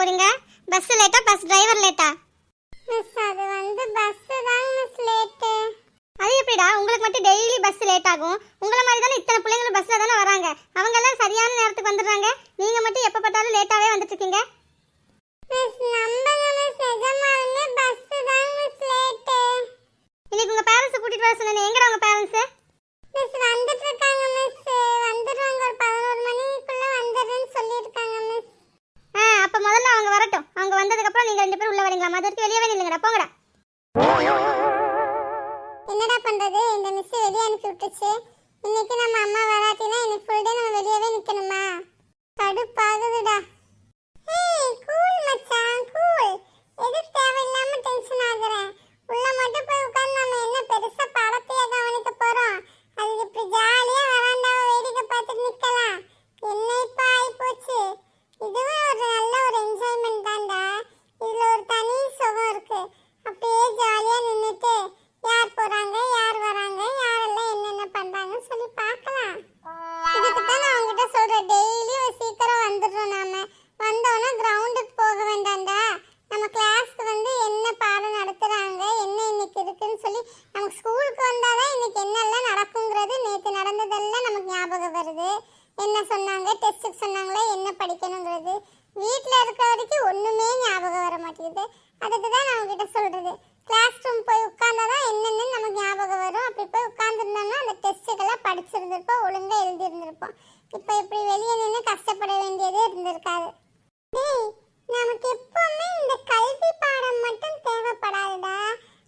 போறீங்க? பஸ் லேட்டா bus driver லேட்டா மிஸ் அது வந்து பஸ் தான் மிஸ் லேட் அது எப்படிடா? உங்களுக்கு மட்டும் டெய்லி பஸ் லேட் ஆகும். உங்களை மாதிரி தானே இத்தனை பிள்ளைங்களும் பஸ்ல தானே வராங்க. அவங்க எல்லாம் சரியான நேரத்துக்கு வந்துடுறாங்க. நீங்க மட்டும் எப்ப பார்த்தாலும் லேட்டாவே வந்துட்டு இருக்கீங்க மிஸ் நம்பங்க மிஸ் எஜமானுமே பஸ் தான் மிஸ் லேட் இன்னைக்கு உங்க பேரண்ட்ஸ் கூட்டிட்டு வர சொன்னேன். எங்கடா உங்க பேரண்ட்ஸ் மிஸ் வந்துட்டு இருக்காங்க மிஸ் வந்துடுவாங்க ஒரு பதினோரு மணிக்குள்ள வந்துடுறேன்னு சொல்லியிருக்காங்க மிஸ் மது வரைக்கும் வெளியவே போங்கடா. என்னடா பண்றது? இந்த மிஸ் வெளியே அனுப்பி விட்டுச்சு இன்னைக்கு நம்ம அம்மா வராட்டினா இன்னைக்கு ஃபுல் டே நம்ம வெளியவே நிக்கணுமா? கடுப்பாகுதுடா. படிச்சிருந்திருப்போம் ஒழுங்காக எழுதியிருந்திருப்போம். இப்போ இப்படி வெளியே நின்று கஷ்டப்பட வேண்டியதே இருந்திருக்காரு டேய் நமக்கு எப்பவுமே இந்த கல்வி பாடம் மட்டும் தேவைப்படாதுடா.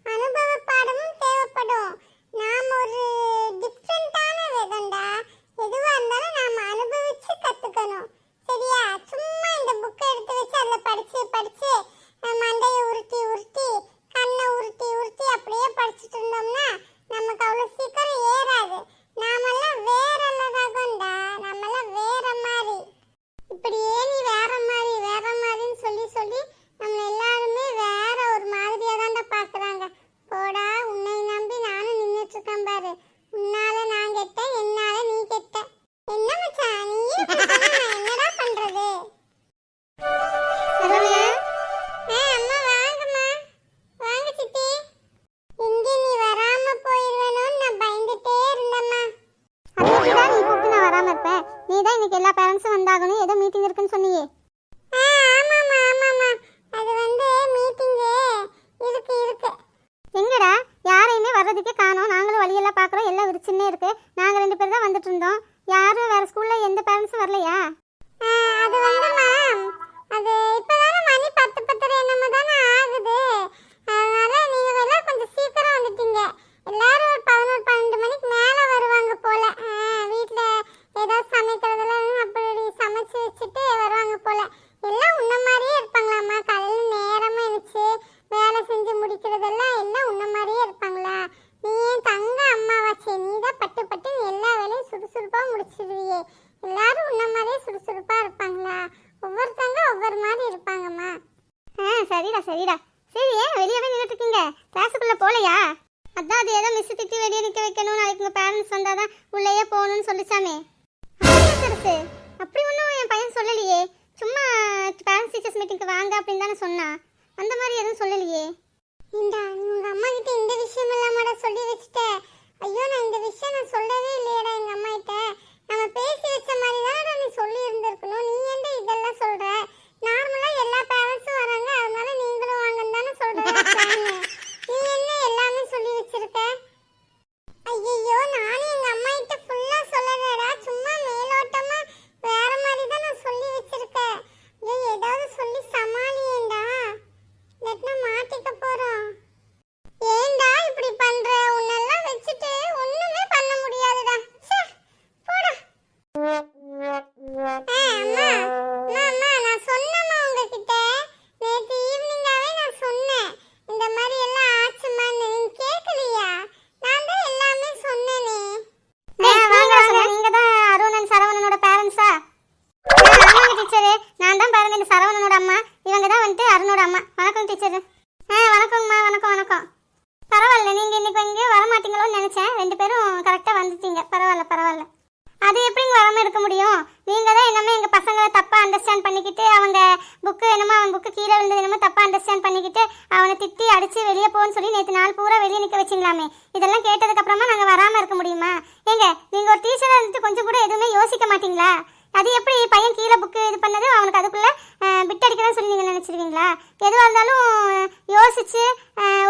அனுபவ பாடமும் தேவைப்படும். நாம் ஒரு டிஃப்ரெண்டான விதம்டா எதுவாக இருந்தாலும் நாம் அனுபவிச்சு கற்றுக்கணும் சரியா? சும்மா இந்த புக்கை எடுத்து வச்சு அதில் படித்து சரிடா. சரி ஏன் வெளியவே நின்றுட்டு இருக்கீங்க கிளாஸுக்குள்ளே போகலையா அதான் அது ஏதோ மிஸ் திட்டி வெளியே நிற்க வைக்கணும் நாளைக்கு உங்கள் பேரண்ட்ஸ் வந்தால் தான் உள்ளேயே போகணும்னு சொல்லிச்சாமே. சரசு. அப்படி ஒன்றும் என் பையன் சொல்லலையே. சும்மா பேரண்ட்ஸ் டீச்சர்ஸ் மீட்டிங்க்கு வாங்க அப்படின்னு தானே சொன்னான் அந்த மாதிரி எதுவும் சொல்லலையே. இந்தா நீ உங்கள் அம்மா கிட்ட இந்த விஷயம் இல்லாமடா சொல்லி வச்சுட்ட? ஐயோ நான் இந்த விஷயம் நான் சொல்லவே இல்லையடா எங்கள் அம்மா கிட்ட. திட்டி அடிச்சு வெளியே போன்னு சொல்லி நேற்று நாள் பூரா வெளியே நிற்க வச்சிங்களாமே. இதெல்லாம் கேட்டதுக்கு அப்புறமா நாங்கள் வராமல் இருக்க முடியுமா? ஏங்க நீங்கள் ஒரு டீச்சராக இருந்துட்டு கொஞ்சம் கூட எதுவுமே யோசிக்க மாட்டீங்களா? அது எப்படி பையன் கீழே புக்கு இது பண்ணது அவனுக்கு அதுக்குள்ளே பிட் அடிக்கிறேன்னு சொல்லி நீங்கள் நினச்சிருவீங்களா? எதுவாக இருந்தாலும் யோசிச்சு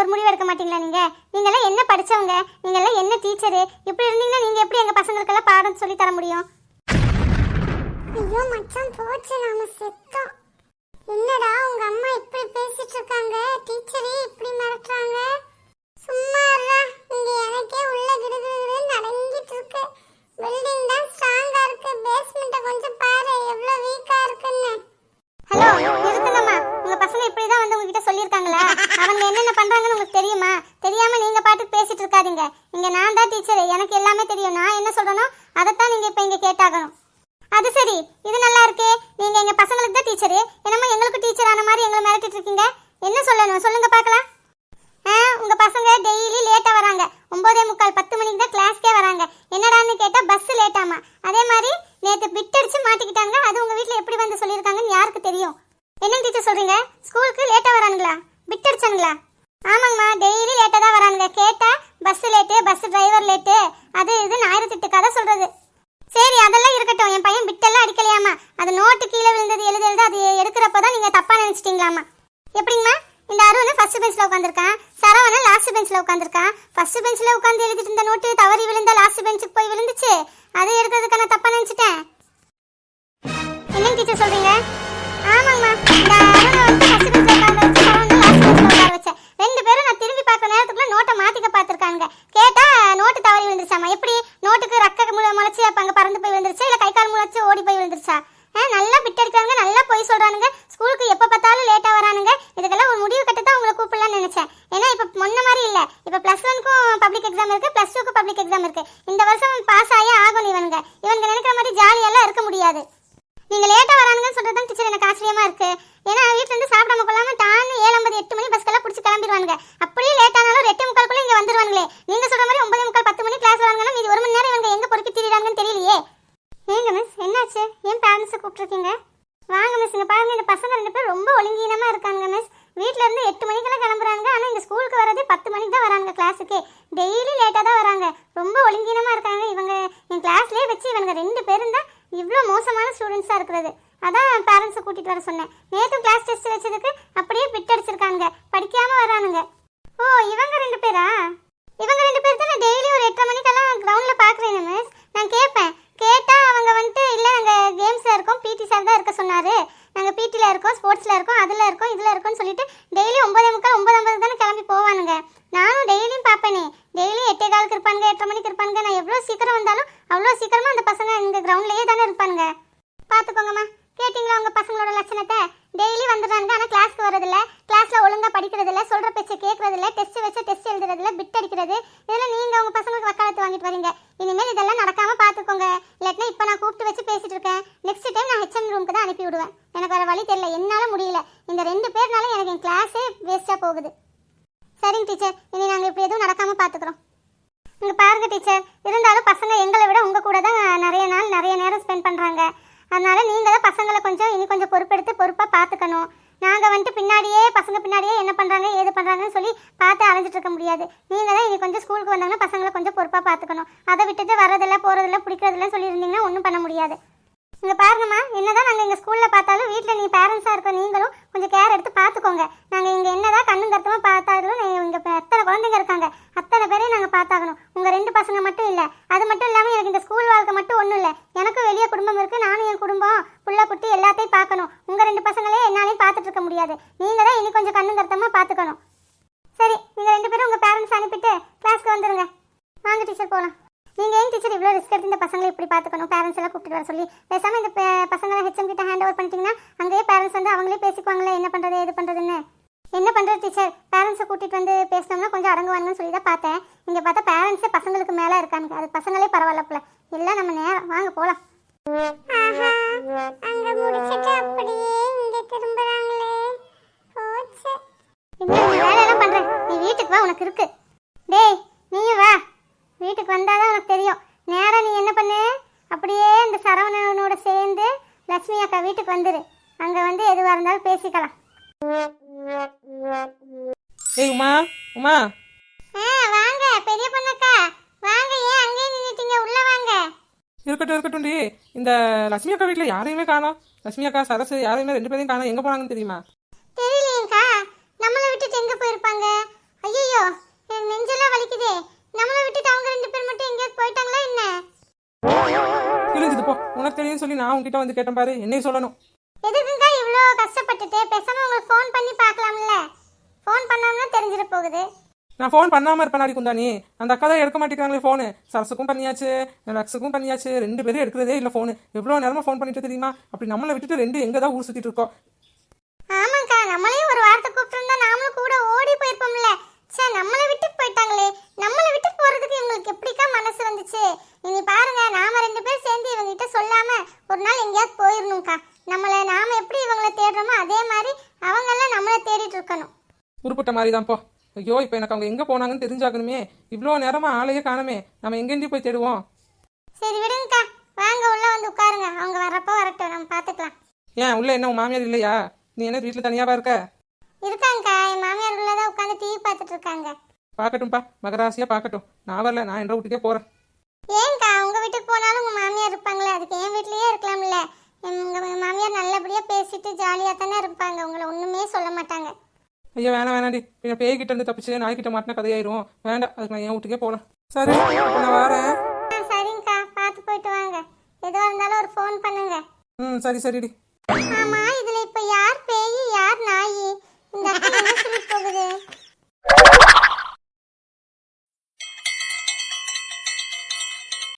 ஒரு முடிவு எடுக்க மாட்டீங்களா நீங்கள் நீங்களாம் என்ன படிச்சவங்க? நீங்களாம் என்ன டீச்சரு இப்படி இருந்தீங்கன்னா நீங்கள் எப்படி எங்கள் பசங்களுக்கெல்லாம் பாடம் சொல்லி தர முடியும்? ஐயோ மச்சான் போச்சு நாம செத்தோம். என்னடா உங்க அம்மா இப்படி பேசிட்டு இருக்காங்க? டீச்சரே இப்படி மிரட்டுறாங்க? சும்மா இருடா இங்க எனக்கே உள்ள கிடுகிடு நடங்கிட்டு இருக்கு. பில்டிங் தான் ஸ்ட்ராங்கா இருக்கு. பேஸ்மெண்ட்ட கொஞ்சம் பாரு எவ்வளவு வீக்கா இருக்குன்னு. ஹலோ இருக்குங்கம்மா உங்க பசங்க இப்படிதான் வந்து உங்ககிட்ட சொல்லியிருக்காங்களா? அவங்க என்னென்ன பண்றாங்கன்னு உங்களுக்கு தெரியுமா? தெரியாம நீங்க பாட்டு பேசிட்டு இருக்காதீங்க. இங்க நான் தான் டீச்சர் எனக்கு எல்லாமே தெரியும். நான் என்ன சொல்றேனோ அதைத்தான் நீங்க இப்ப இங்க கேட்டாகணும். அது சரி. இது நல்லா இருக்கே. நீங்க எங்க பசங்களுக்கு தான் டீச்சரு என்னமோ எங்களுக்கு டீச்சர் ஆன மாதிரி எங்களை மிரட்டிட்டு இருக்கீங்க. என்ன சொல்லணும்? சொல்லுங்க பார்க்கலாம். ஆ உங்க பசங்க டெய்லி லேட்டா வராங்க. ஒன்பதே முக்கால் பத்து மணிக்கு தான் கிளாஸ்க்கே வராங்க. என்னடான்னு கேட்டா பஸ் லேட்டாமா அதே மாதிரி நேத்து பிட் அடிச்சு மாட்டிக்கிட்டாங்க. அது உங்க வீட்டில் எப்படி வந்து சொல்லியிருக்காங்கன்னு யாருக்கு தெரியும்? என்ன டீச்சர் சொல்றீங்க? ஸ்கூலுக்கு லேட்டா வரானுங்களா? பிட் அடிச்சானுங்களா? ஆமாங்கம்மா டெய்லி லேட்டா தான் வரானுங்க. கேட்டா bus late bus driver late அது இதுன்னு ஆயிரத்தி எட்டு கதை சொல்றது. சரி அதெல்லாம் இருக்கட்டும். என் பையன் பிட்டெல்லாம் அடிக்கலையாமா? அது நோட்டு கீழே விழுந்தது எழுது எழுது அது எடுக்கிறப்ப தான் நீங்கள் தப்பாக நினச்சிட்டிங்களாம்மா எப்படிங்கம்மா? இந்த அருண் ஃபர்ஸ்ட் பெஞ்சில் உட்காந்துருக்கான் சரவணன் லாஸ்ட் பெஞ்சில் உட்காந்துருக்கான் ஃபர்ஸ்ட் பெஞ்சில் உட்காந்து எழுதிட்டு இருந்த நோட்டு தவறி விழுந்த லாஸ்ட் பெஞ்சுக்கு போய் விழுந்துச்சு. அதை எடுக்கிறதுக்கு நான் தப்பாக நினச்சிட்டேன். என்னங்க டீச்சர் சொல்கிறீங்க ஆமாங்கம்மா. இந்த அருணை வந்து ஃபர்ஸ்ட் பெஞ்சில் திரும்பி நோட்டை மாத்திக்க பார்த்துருக்காங்க. கேட்டா நோட்டு தவறி விழுந்துருச்சாமா எப்படி? நோட்டுக்கு ரக்க முளை முளைச்சி அப்ப அங்க பறந்து போய் விழுந்துருச்சா? இல்ல கை கால் முளைச்சி ஓடி போய் விழுந்துருச்சா? நல்லா பிட்டடிக்கிறாங்க நல்லா போய் சொல்றானுங்க. ஸ்கூலுக்கு எப்ப பார்த்தாலும் லேட்டா வரானுங்க. இதுக்கெல்லாம் ஒரு முடிவு கட்டு தான் உங்களை கூப்பிடலாம்னு நினைச்சேன். ஏன்னா இப்ப முன்ன மாதிரி இல்ல. இப்ப பிளஸ் ஒன்க்கும் பப்ளிக் எக்ஸாம் இருக்கு பிளஸ் டூக்கு பப்ளிக் எக்ஸாம் இருக்கு. இந்த வருஷம் பாஸ் ஆகி ஆகணும் இவனுங்க. இவனுங்க நினைக்கிற மாதிரி ஜாலியெல்லாம் இருக்க முடியாது. நீங்க லேட்டா வரானுங்கன்னு சொல்றது தான் டீச்சர் எனக்கு ஆச்சரியமா இருக்கு. ஏன்னா வீட்டுல இருந்து சாப்பிடாம கொள்ளாம டான்னு ஏழு ஐம்பது எட்டு மணி பஸ்க்கெல்லாம் பிடிச்சி கிளம்பிடுவாங்க அப்படியே லேட் ஆனாலும் ஒரு எட்டு முக்கால்குள்ள இங்க வந்துருவாங்களே நீங்க சொல்ற மாதிரி ஒன்பது முக்கால் பத்து மணி கிளாஸ் வராங்கன்னா மீதி ஒரு மணி நேரம் இவங்க எங்க பொறுக்கி திரியிறாங்கன்னு தெரியலையே ஏங்க மிஸ் என்னாச்சு ஏன் பேரண்ட்ஸை கூப்பிட்டுருக்கீங்க வாங்க மிஸ் இங்க பாருங்க இந்த பசங்க ரெண்டு பேரும் ரொம்ப ஒழுங்கீனமா இருக்காங்க மிஸ் வீட்ல இருந்து எட்டு மணிக்கெல்லாம் கிளம்புறாங்க ஆனா இந்த ஸ்கூலுக்கு வரதே பத்து மணிக்கு தான் வராங்க கிளாஸுக்கு டெய்லி லேட்டா தான் வராங்க ரொம்ப ஒழுங்கீனமா இருக்காங்க இவங்க என் கிளாஸ்லயே வச்சு இவங்க ரெண்டு பேரும் தான் இவ்வளோ மோசமான ஸ்டூடெண்ட்ஸா இருக்கிறது அதான் பேரண்ட்ஸை கூட்டிட்டு வர சொன்னேன். நேற்று கிளாஸ் டெஸ்ட் வச்சதுக்கு அப்படியே பிட் அடிச்சிருக்காங்க படிக்காம வரானுங்க. ஓ இவங்க ரெண்டு பேரா? இவங்க ரெண்டு பேர் தான் நான் டெய்லி ஒரு எட்டரை மணிக்கெல்லாம் கிரவுண்ட்ல பாக்குறேன் மிஸ் நான் கேட்பேன். கேட்டா அவங்க வந்துட்டு இல்ல நாங்க கேம்ஸ்ல இருக்கோம். பிடி சார் தான் இருக்க சொன்னாரு. நாங்க பிடில இருக்கோம் ஸ்போர்ட்ஸ்ல இருக்கோம் அதுல இருக்கோம் இதுல இருக்கோம்னு சொல்லிட்டு டெய்லி ஒன்பது முக்கால் ஒன்பது ஐம்பது தானே கிளம்பி போவானுங்க. நானும் டெய்லியும் பார்ப்பேனே. டெய்லி எட்டே காலுக்கு இருப்பானுங்க எட்டரை மணிக்கு இருப்பானுங்க. நான் எவ்வளோ சீக்கிரம் வந்தாலும் அவ்வளோ சீக்கிரமா அந்த பசங்க இந்த கிரவுண்ட்லயே தானே இருப்பானுங்க. பார்த்துக்கோங்கம்மா கேட்டிங்களா உங்கள் பசங்களோட லட்சணத்தை? டெய்லி வந்துடுறாங்க ஆனால் கிளாஸ்க்கு வரதில்ல கிளாஸில் ஒழுங்கா படிக்கிறதில்ல சொல்கிற சொல்ற பேச்சை கேட்குறதில்ல டெஸ்ட்டு டெஸ்ட் வச்சு டெஸ்ட் எழுதுறதில்ல பிட் அடிக்கிறது இதெல்லாம் நீங்கள் உங்கள் பசங்களுக்கு வக்காலத்து வாங்கிட்டு வரீங்க. இனிமேல் இதெல்லாம் நடக்காமல் பார்த்துக்கோங்க இல்லாட்டினா இப்போ நான் கூப்பிட்டு வச்சு பேசிட்டு இருக்கேன். நெக்ஸ்ட் டைம் நான் ஹெச்எம் ரூமுக்கு தான் அனுப்பி விடுவேன். எனக்கு வர வழி தெரியல. என்னால் முடியல. இந்த ரெண்டு பேர்னால எனக்கு என் கிளாஸே வேஸ்ட்டாக போகுது. சரிங்க டீச்சர் இனி நாங்கள் இப்படி எதுவும் நடக்காமல் பார்த்துக்குறோம் இங்கே பாருங்க டீச்சர் இருந்தாலும் பசங்க எங்களை விட உங்கள் கூட தான் நிறைய நாள் நிறைய நேரம் ஸ்பெண்ட் பண்ணுறாங்க அதனால் நீங்கள் தான் பசங்களை கொஞ்சம் இனி கொஞ்சம் பொறுப்பெடுத்து பொறுப்பாக பார்த்துக்கணும் நாங்கள் வந்துட்டு பின்னாடியே பசங்க பின்னாடியே என்ன பண்ணுறாங்க ஏது பண்ணுறாங்கன்னு சொல்லி பார்த்து அலைஞ்சிட்டு இருக்க முடியாது. நீங்கள் தான் இனி கொஞ்சம் ஸ்கூலுக்கு வந்தாங்கன்னா பசங்களை கொஞ்சம் பொறுப்பாக பார்த்துக்கணும் அதை விட்டுட்டு வரதில்ல போகிறதில்ல பிடிக்கிறதில்லன்னு சொல்லியிருந்தீங்கன்னா ஒன்றும் பண்ண முடியாது. இங்கே பாருங்கம்மா என்னதான் நாங்கள் எங்கள் ஸ்கூலில் பார்த்தாலும் வீட்டில் நீ பேரண்ட்ஸாக இருக்க நீங்களும் கொஞ்சம் கேர் எடுத்து பார்த்துக்கோங்க. நாங்கள் இங்கே என்னதான் கண்ணும் கருத்துமா பார்த்தாலும் நீ- இங்கே எத்தனை குழந்தைங்க இருக்காங்க அத்தனை பேரையும் நாங்கள் பார்த்தாகணும். உங்கள் ரெண்டு பசங்க மட்டும் இல்லை. அது மட்டும் இல்லாமல் எனக்கு இந்த ஸ்கூல் வாழ்க்கை மட்டும் ஒன்றும் இல்லை. எனக்கும் வெளியே குடும்பம் இருக்குது நானும் என் குடும்பம் புள்ள குட்டி எல்லாத்தையும் பார்க்கணும். உங்கள் ரெண்டு பசங்களே என்னாலையும் பார்த்துட்டு இருக்க முடியாது. நீங்கள் தான் இனி கொஞ்சம் கண்ணும் கருத்தமா பார்த்துக்கணும். சரி நீங்கள் ரெண்டு பேரும் உங்கள் பேரண்ட்ஸ் அனுப்பிட்டு கிளாஸ்க்கு வந்துடுங்க வாங்க டீச்சர் போகலாம் நீங்க ஏன் டீச்சர் இவ்வளோ ரிஸ்க் எடுத்து இந்த பசங்களை இப்படி பார்த்துக்கணும்? பேரண்ட்ஸ் எல்லாம் கூப்பிட்டு வர சொல்லி பேசாம இந்த பசங்களை ஹெச்எம் கிட்ட ஹேண்ட் ஓவர் பண்ணிட்டீங்கன்னா அங்கேயே பேரண்ட்ஸ் வந்து அவங்களே பேசிக்குவாங்களே என்ன பண்றது ஏது பண்றதுன்னு? என்ன பண்றது டீச்சர் பேரண்ட்ஸை கூட்டிட்டு வந்து பேசினோம்னா கொஞ்சம் அடங்குவாங்கன்னு சொல்லி தான் பார்த்தேன். இங்க பார்த்தா பேரண்ட்ஸே பசங்களுக்கு மேல இருக்காங்க. அது பசங்களே பரவாயில்ல போல. எல்லாம் நம்ம நேரம் வாங்க போலாம். ஆஹா அங்க முடிச்சிட்டு அப்படியே இங்க திரும்புறாங்களே. போச்சு. என்ன வேலையெல்லாம் பண்ற? நீ வீட்டுக்கு வா உனக்கு இருக்கு. டேய் நீயும் வா. வீட்டுக்கு வந்தால் தான் உனக்கு தெரியும். நேராக நீ என்ன பண்ணு? அப்படியே இந்த சரவணனோட சேர்ந்து லட்சுமி அக்கா வீட்டுக்கு வந்துடு அங்கே வந்து எதுவாக இருந்தாலும் பேசிக்கலாம். ஏய் உமா உமா. ஆ வாங்க பெரிய பொண்ணக்கா. வாங்க ஏன் அங்கேயே நின்றுட்டீங்க உள்ள வாங்க. இருக்கட்டும் இருக்கட்டும் டி. இந்த லட்சுமி அக்கா வீட்டில் யாரையுமே காணோம். லட்சுமி அக்கா சரசு யாரையுமே ரெண்டு பேரையும் காணோம். எங்கே போனாங்கன்னு தெரியுமா? உனக்கு தெரியும்னு சொல்லி நான் உன்கிட்ட வந்து கேட்டேன் பாரு. என்னையும் சொல்லணும். எதுக்குங்க இவ்வளோ கஷ்டப்பட்டுட்டு? பேசாம உங்களுக்கு ஃபோன் பண்ணி பார்க்கலாம்ல. ஃபோன் பண்ணாமனா தெரிஞ்சிட போகுது. நான் ஃபோன் பண்ணாமல் இருப்பேன் நாடி குந்தானி அந்த அக்கா தான் எடுக்க மாட்டேங்கிறாங்களே ஃபோனு சரசுக்கும் பண்ணியாச்சு லக்ஸுக்கும் பண்ணியாச்சு. ரெண்டு பேரும் எடுக்கிறதே இல்லை ஃபோனு எவ்வளோ நேரமாக ஃபோன் பண்ணிட்டு தெரியுமா? அப்படி நம்மளை விட்டுட்டு ரெண்டு எங்கே தான் ஊர் சுற்றிட்டு இருக்கோம் ஆமாக்கா நம்மளையும் ஒரு வார்த்தை கூப்பிட்டுருந்தா நாமளும் கூட ஓடி போயிருப்போம்ல சே நம்மளை விட்டு போயிட்டாங்களே நம்மளை விட்டு போறதுக்கு இவங்களுக்கு எப்படிக்கா மனசு வந்துச்சு இனி பாருங்க நாம ரெண்டு பேரும் சேர்ந்து இவங்ககிட்ட சொல்லாம ஒரு நாள் எங்கேயாவது போயிடணும்க்கா நம்மளை நாம எப்படி இவங்கள தேடுறோமோ அதே மாதிரி அவங்க எல்லாம் நம்மளை தேடிட்டு இருக்கணும் உருப்பட்ட மாதிரி தான் போ ஐயோ இப்போ எனக்கு அவங்க எங்கே போனாங்கன்னு தெரிஞ்சாகணுமே. இவ்வளோ நேரமாக ஆளையே காணுமே. நம்ம எங்கேண்டி போய் தேடுவோம்? சரி விடுங்கக்கா. வாங்க உள்ள வந்து உட்காருங்க. அவங்க வரப்போ வரட்டும். நம்ம பார்த்துக்கலாம் ஏன் உள்ள என்ன உன் மாமியார் இல்லையா? நீ என்ன வீட்டில் தனியாவா இருக்க? இருக்காங்கக்கா என் மாமியார் உள்ளதான் உட்காந்து டிவி பார்த்துட்டு இருக்காங்க. பார்க்கட்டும்ப்பா மகராசியாக பார்க்கட்டும் நான் வரல. நான் என்ற வீட்டுக்கே போகிறேன் ஏன்க்கா? உங்க வீட்டுக்கு போனாலும் உங்க மாமியார் இருப்பாங்களே. அதுக்கு என் வீட்லயே இருக்கலாம்ல. உங்க மாமியார் நல்லபடியா பேசிட்டு ஜாலியா தானே இருப்பாங்க. உங்களை ஒண்ணுமே சொல்ல மாட்டாங்க. ஐயா வேணாம் வேணாண்டி என் பேய்கிட்ட இருந்து தப்பிச்சு நாய்கிட்ட மாட்டினா கதையாயிரும். வேண்டாம் அதுக்கு நான் என் வீட்டுக்கே போகலாம் சரி நான் வரேன். சரிங்கக்கா. பார்த்து போயிட்டு வாங்க. எதுவாக இருந்தாலும் ஒரு ஃபோன் பண்ணுங்க. ம் சரி சரிடி. ஆமா இதுல இப்ப யார் பேய் யார் நாய்? இந்த போகுது?